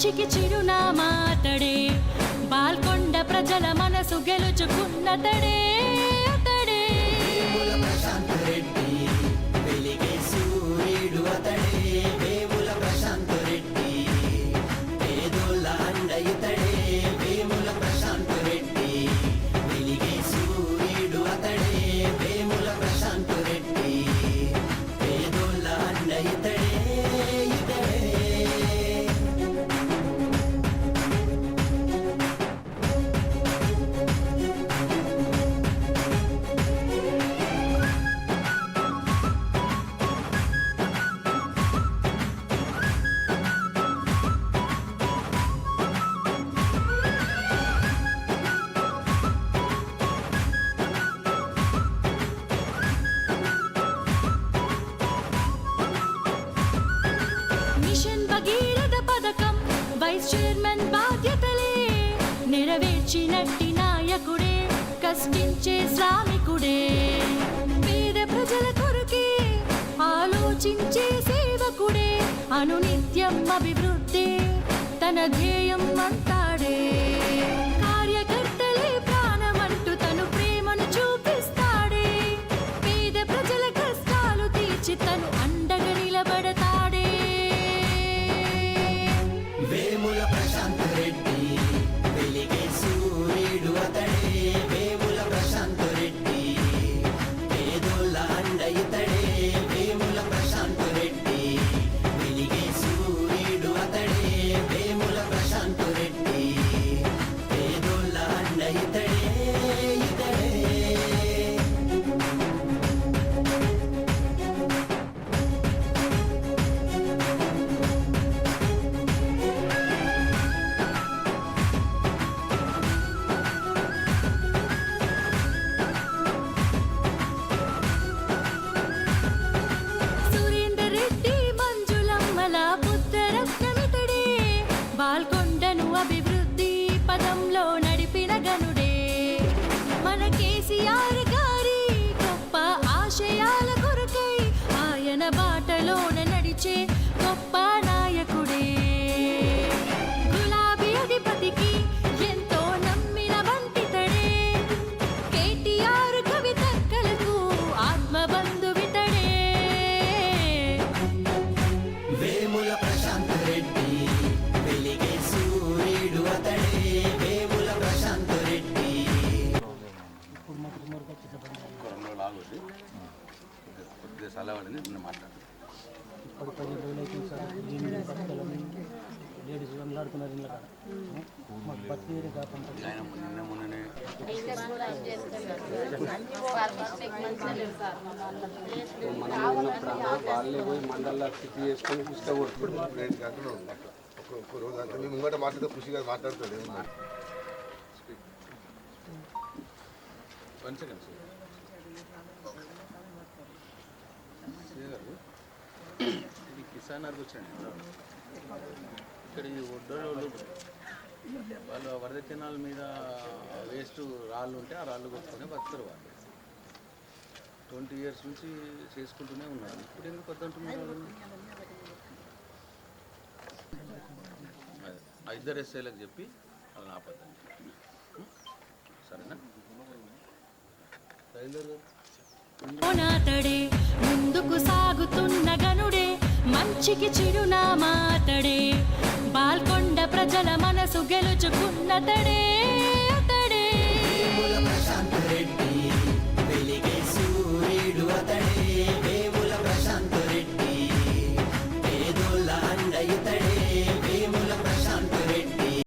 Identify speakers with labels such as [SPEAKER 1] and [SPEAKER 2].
[SPEAKER 1] మంచికి చిరునామాతడే. బాల్కొండ ప్రజల మనసు గెలుచుకున్నతడే. నెరవేర్చినట్టి నాయకుడే కష్టించే శ్రామికుడే. పేద ప్రజల కొరకే ఆలోచించే సేవకుడే అనునిత్యం అభివృద్ధి తన ధ్యేయం అంతాడే.
[SPEAKER 2] కొద్దిగా సలవాడని నేను మాట్లాడు
[SPEAKER 3] పది పది రోజులు అవుతుంది సార్ ఈవినింగ్ పక్కలని లేడీస్ వెళ్ళాడుతున్నారు ఇళ్ళ కాడ మాకు బతికి వేరే కాకుండా
[SPEAKER 2] ఆయన నిన్న మొన్ననే
[SPEAKER 4] వాళ్ళే పోయి మండల స్థితి చేసుకొని ఇష్టపడుతుంది
[SPEAKER 5] నేను కాకుండా ఉన్నా. ఒక్క ఒక్క రోజు అంటే మీ ముంగట మాట్లాడితే ఖుషిగా మాట్లాడతాడు ఏమన్నా
[SPEAKER 2] వన్ సెకండ్ గారు ఇది కిసాన్ అర్గు వచ్చాను ఇక్కడ ఈ ఒడ్డోళ్ళు వాళ్ళు వరద కెనాల్ మీద వేస్ట్ రాళ్ళు ఉంటే ఆ రాళ్ళు కొట్టుకొని బతుకుతారు వాళ్ళు. ట్వంటీ ఇయర్స్ నుంచి చేసుకుంటూనే ఉన్నారు. ఇప్పుడు ఎందుకు వద్దంటున్నారు ఆ ఇద్దరు ఎస్ఐలకు చెప్పి వాళ్ళని ఆపద్దండి సరేనా? బయలుదేరు
[SPEAKER 1] ముందుకు సాగుతున్న గనుడే మంచికి చిరునామాతడే. బాల్కొండ ప్రజల మనసు గెలుచుకున్నతడే.